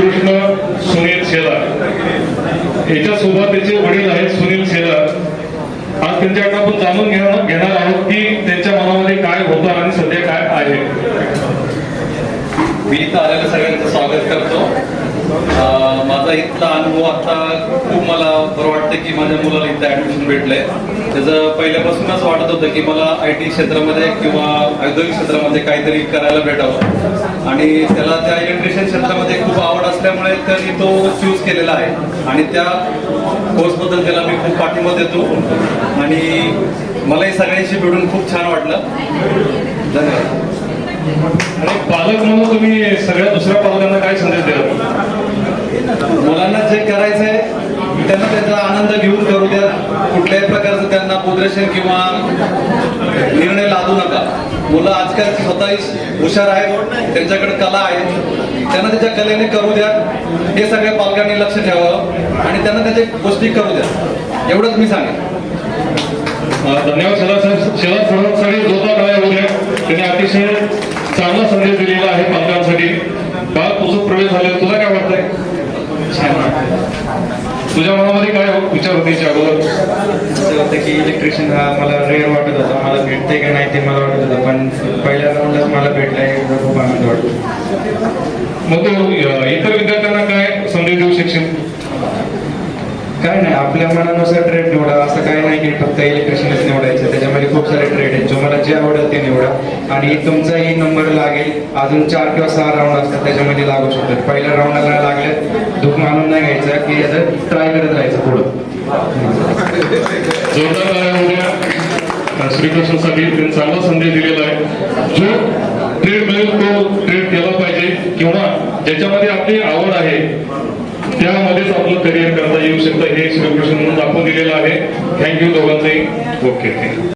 कृष्ण सुनील शेलार. याच्यासोबत त्याचे वडील आहेत सुनील शेलार. आज त्यांच्याकडनं आपण जाणून घेणार घेणार आहोत की त्यांच्या मनामध्ये काय होतं आणि सध्या काय आहे. मी तर आलेल्या सगळ्यांचं स्वागत करतो. माझा इथला अनुभव आता खूप मला बरं वाटतं की माझ्या मुलाला इथं ऍडमिशन भेटलंय. त्याचं पहिल्यापासूनच वाटत होतं की मला आय टी क्षेत्रामध्ये किंवा औद्योगिक क्षेत्रामध्ये काहीतरी करायला भेटावं. आणि त्याला त्या इलेक्ट्रिशियन क्षेत्रामध्ये खूप आवड असल्यामुळे त्यांनी तो चूज केलेला आहे. आणि त्या कोर्सबद्दल त्याला मी खूप पाठिंबा देतो. आणि मलाही सगळ्यांशी भेटून खूप छान वाटलं. धन्यवाद. आणि पालक म्हणून तुम्ही सगळ्यात दुसऱ्या पालकांना काय संदेश द्याल मुलांना जे करायचंय त्यांना त्याचा आनंद घेऊन करू द्या. कुठल्याही प्रकारचं त्यांना पुद्रेशन किंवा निर्णय लादू नका. मुलं आजकाल स्वतःही हुशार आहेत. त्यांच्याकडे कला आहे. त्यांना त्याच्या कलेने करू द्या. हे सगळ्या पालकांनी लक्ष ठेवावं आणि त्यांना त्याच्या गोष्टी करू द्या. एवढंच मी सांगेन. धन्यवाद शेलार साहेब जोता काय होत्या त्यांनी अतिशय चांगला संदेश दिलेला आहे पालकांसाठी. बाळ तुझं प्रवेश झाले तुला काय वाटतंय. तुझ्या मनामध्ये काय विचार होते अगोदर? असं होतं की इलेक्ट्रिशियन हा मला रेअर वाटत होता. मला भेटते का नाही ते मला वाटत होतं पण पहिल्या राऊंडलाच मला भेटला खूप आनंद वाटतो. मग इतर विद्यार्थ्यांना काय संदेश देऊ शकशील? काय नाही आपल्या मनानुसार ट्रेड निवडा. असं काय नाही की फक्त इलेक्ट्रिशियनच निवडायचं. त्याच्यामध्ये खूप सारे ट्रेड आहेत. जो मला जे आवडेल ते निवडा. आणि तुमचाही नंबर लागेल. अजून चार किंवा सहा राऊंड असतात त्याच्यामध्ये लागू शकतात. पहिल्या राऊंडला लागले दुःख मानून नाही घ्यायचं की याचं ट्राय करत राहायचं पुढं. जोरदार टाळ्या होत्या त्यांनी चांगला संदेश दिलेला आहे. जो ट्रेड मिळेल तो ट्रेड केला पाहिजे किंवा ज्याच्यामध्ये आपली आवड आहे त्यामध्येच आपलं करिअर करता येऊ शकतं. हे श्रीकृष्ण दाखवून दिलेलं आहे. थँक्यू दोघांचंही. Okay thank you